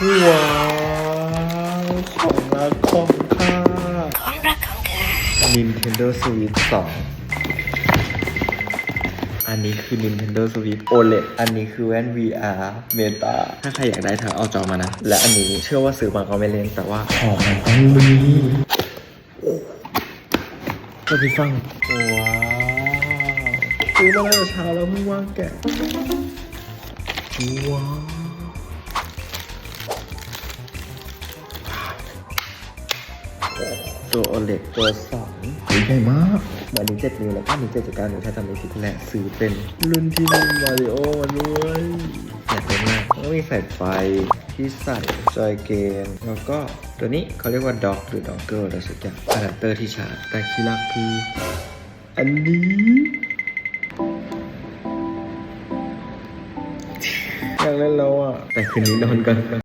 ว้าวของรักของข้าของรักของข้า Nintendo Switch 2 อันนี้คือ Nintendo Switch OLED อันนี้คือแว่น VR Meta ถ้าใครอยากได้ทางเอาจอมานะ และอันนี้เชื่อว่าซื้อมาก็ไม่เล่นแต่ว่าของมันต้องมีก็พี่ฟัง ว้าวซื้อมาตั้งแต่เช้าแล้วเพิ่ว่างแกะว้าว ตัว OLED ตัวสองใหญ่มากเหมือนนี้เจ็ดนิ้วแล้วก็มีเจ็ดจุดเก้านิ้วถ้าจำไม่ผิดแหละซื้อเป็นรุ่นที่มีมาริโอมาด้วยอยากเล่นมากแล้วก็มีแฟลชไฟที่ใส่จอยเกม แล้วก็ตัวนี้เขาเรียกว่าด็อกหรือด็อกเกิลอะไรสักอย่างอะแดปเตอร์ที่ชาร์จแต่ที่รักคืออันนี้อยากเล่นแล้วอะแต่คืนนี้นอนกัน